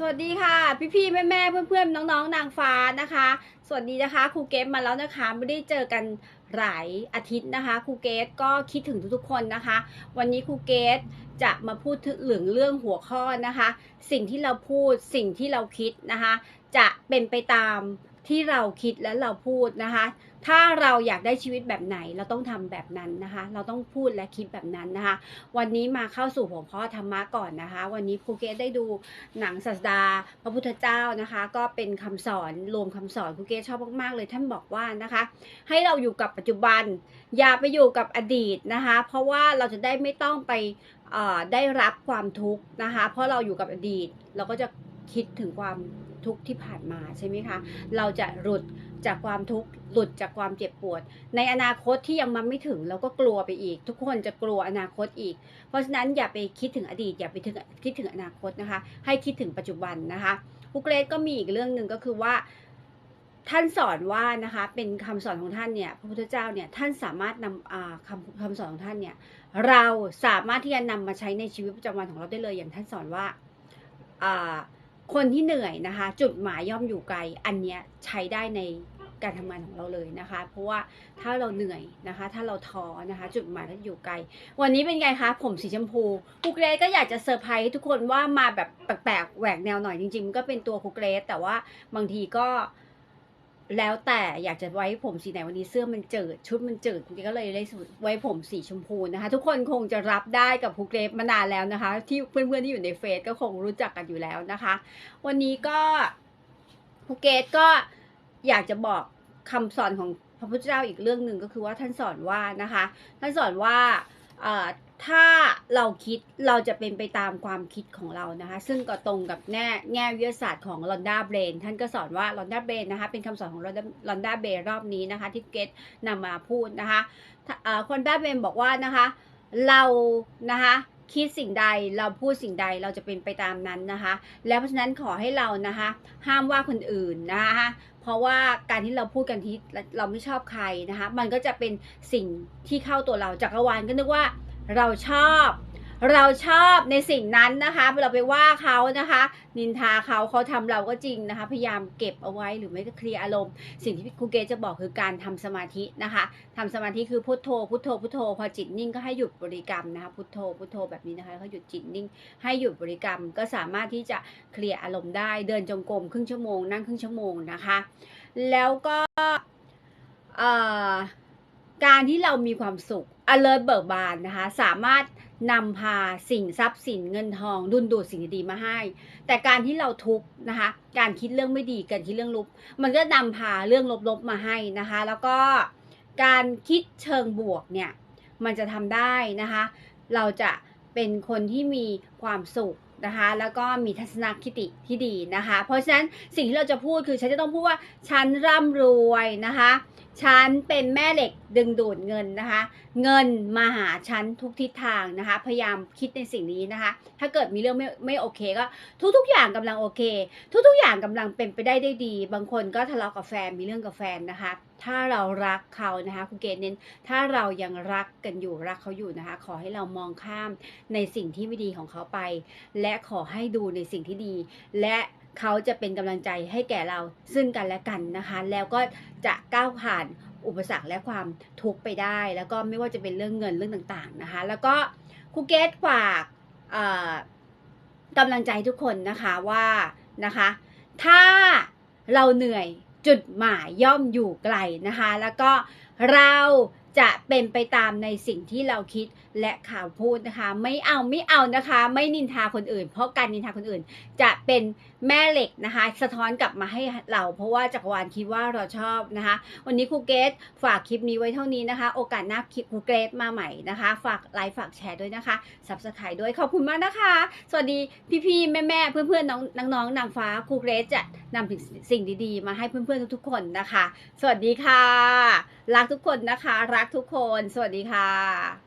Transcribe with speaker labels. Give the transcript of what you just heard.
Speaker 1: สวัสดีค่ะ พี่พี่แม่แม่ๆเพื่อนๆ น้องๆ นางฟ้านะคะ สวัสดีนะคะครูเกฟมาแล้วนะคะ ไม่ได้เจอกันหลายอาทิตย์นะคะครูเกฟก็คิดถึงทุกๆคนนะคะ วันนี้ครูเกฟจะมาพูดถึงเรื่องเรื่องหัวข้อนะคะ สิ่งที่เราพูดสิ่งที่เราคิดนะคะ จะเป็นไปตาม ที่เราคิดและเราพูดนะคะ ถ้าเราอยากได้ชีวิตแบบไหนเราต้องทำแบบนั้นนะคะ เราต้องพูดและคิดแบบนั้นนะคะ วันนี้มาเข้าสู่หัวข้อธรรมะก่อนนะคะ วันนี้ครูเกสได้ดูหนังศาสดา พระพุทธเจ้านะคะ ก็เป็นคำสอนรวมคำสอนครูเกสชอบมากๆเลยท่านบอกว่านะคะ ให้เราอยู่กับปัจจุบัน อย่าไปอยู่กับอดีตนะคะ เพราะว่าเราจะได้ไม่ต้องไปได้รับความทุกข์นะคะ เพราะเราอยู่กับอดีตเราก็จะ คิดถึงความทุกข์ที่ผ่านมาใช่ไหมคะ เราจะหลุดจากความทุกข์หลุดจากความเจ็บปวด ในอนาคตที่ยังมาไม่ถึงเราก็กลัวไปอีก ทุกคนจะกลัวอนาคตอีก เพราะฉะนั้นอย่าไปคิดถึงอดีต อย่าไปถึงคิดถึงอนาคตนะคะ ให้คิดถึงปัจจุบันนะคะครูเกรซก็มีอีกเรื่องหนึ่งก็คือว่า ท่านสอนว่านะคะเป็นคำสอนของท่านเนี่ยพระพุทธเจ้าเนี่ยท่านสามารถนำคำคำสอนของท่านเนี่ยเราสามารถที่จะนำมาใช้ในชีวิตประจำวันของเราได้เลยอย่างท่านสอนว่าอ่า คนที่เหนื่อยนะคะ จุดหมายย่อมอยู่ไกล อันเนี้ยใช้ได้ในการทำงานของเราเลยนะคะ เพราะว่าถ้าเราเหนื่อยนะคะ ถ้าเราท้อนะคะ จุดหมายก็อยู่ไกล วันนี้เป็นไงคะ ผมสีชมพูคุกเกรสก็อยากจะเซอร์ไพรส์ทุกคนว่ามาแบบแปลกๆแหวกแนวหน่อยจริงๆมันก็เป็นตัวคุกเกรสแต่ว่าบางทีก็ แล้วแต่อยากจะไว้ผมสีไหนวันนี้เสื้อมันเจิดชุดมันเจิดก็เลยได้ไว้ผมสีชมพูนะคะ ทุกคนคงจะรับได้กับครูเกรซมานานแล้วนะคะ ที่เพื่อนๆที่อยู่ในเฟซก็คงรู้จักกันอยู่แล้วนะคะ วันนี้ก็ครูเกรซก็อยากจะบอกคำสอนของพระพุทธเจ้าอีกเรื่องหนึ่งก็คือว่าท่านสอนว่านะคะ ท่านสอนว่า ถ้าเราคิดเราจะเป็นไปตามความคิดของเรานะคะ ซึ่งก็ตรงกับแง่แง่วิทยาศาสตร์ของลอนดาเบรนท่านก็สอนว่าลอนดาเบรนนะคะเป็นคำสอนของลอนดาเบรนรอบนี้นะคะ ที่เกตนำมาพูดนะคะคนด้าเบรนบอกว่านะคะ เรานะคะคิดสิ่งใดเราพูดสิ่งใดเราจะเป็นไปตามนั้นนะคะ แล้วเพราะฉะนั้นขอให้เรานะคะ ห้ามว่าคนอื่นนะคะ เพราะว่าการที่เราพูดกันที่เราไม่ชอบใครนะคะ มันก็จะเป็นสิ่งที่เข้าตัวเราจักรวาลก็นึกว่าเราชอบ เราชอบในสิ่งนั้นนะคะเราไปว่าเขานะคะ นินทาเขาเขาทำเราก็จริงนะคะ พยายามเก็บเอาไว้หรือไม่ก็เคลียร์อารมณ์ สิ่งที่ครูเกจะบอกคือการทำสมาธินะคะทำสมาธิคือพุทโธพุทโธพุทโธพอจิตนิ่งก็ให้หยุดบริกรรมนะคะพุทโธพุทโธแบบนี้นะคะแล้วก็หยุดจิตนิ่ง ให้หยุดบริกรรมก็สามารถที่จะเคลียร์อารมณ์ได้ เดินจงกรมครึ่งชั่วโมงนั่งครึ่งชั่วโมงนะคะ แล้วก็เอ่อ การที่เรามีความสุข alert เบิกบานนะคะ สามารถนำพาสิ่งทรัพย์สินเงินทอง ดุลดูดสิ่งดีๆมาให้ แต่การที่เราทุกข์นะคะ การคิดเรื่องไม่ดีการคิดเรื่องลบมันก็นำพาเรื่องลบๆมาให้นะคะ แล้วก็การคิดเชิงบวกเนี่ยมันจะทำได้นะคะ เราจะเป็นคนที่มีความสุข นะคะ แล้วก็มีทัศนคติที่ดีนะคะ เพราะฉะนั้นสิ่งที่เราจะพูดคือฉันจะต้องพูดว่าฉันร่ำรวยนะคะฉันเป็นแม่เหล็กดึงดูดเงินนะคะ เงินมาหาฉันทุกทิศทางนะคะ พยายามคิดในสิ่งนี้นะคะ ถ้าเกิดมีเรื่องไม่ไม่โอเคก็ ทุกๆอย่างกำลังโอเค ทุกๆอย่างกำลังเป็นไปได้ได้ดี บางคนก็ทะเลาะกับแฟนมีเรื่องกับแฟนนะคะถ้าเรารักเขานะคะคุณเกณฑ์เน้นถ้าเรายังรักกันอยู่รักเขาอยู่นะคะ ขอให้เรามองข้ามในสิ่งที่ไม่ดีของเขาไป และขอให้ดูในสิ่งที่ดี และเขาจะเป็นกำลังใจให้แก่เราซึ่งกันและกันนะคะ แล้วก็จะก้าวผ่านอุปสรรคและความทุกข์ไปได้ แล้วก็ไม่ว่าจะเป็นเรื่องเงินเรื่องต่างๆนะคะ แล้วก็ครูเกตฝากกำลังใจทุกคนนะคะว่านะคะ ถ้าเราเหนื่อย จุดหมายย่อมอยู่ไกลนะคะ แล้วก็เรา จะเป็นไปตามในสิ่งที่เราคิดและข่าวพูดนะคะ ไม่เอาไม่เอานะคะ ไม่นินทาคนอื่น เพราะการนินทาคนอื่น จะเป็นแม่เหล็กนะคะ สะท้อนกลับมาให้เรา เพราะว่าจักรวาลคิดว่าเราชอบนะคะ วันนี้ครูเกตฝากคลิปนี้ไว้เท่านี้นะคะ โอกาสหน้าคลิปครูเกตมาใหม่นะคะ ฝากไลค์ฝากแชร์ด้วยนะคะสับสไครด้วยขอบคุณมากนะคะ สวัสดีพี่ๆแม่ๆเพื่อนๆน้องน้องนางฟ้าครูเกรซจะนำสิ่งดีๆ มาให้เพื่อนๆทุกๆคนนะคะ สวัสดีค่ะ รักทุกคนนะคะรักทุกคน สวัสดีค่ะ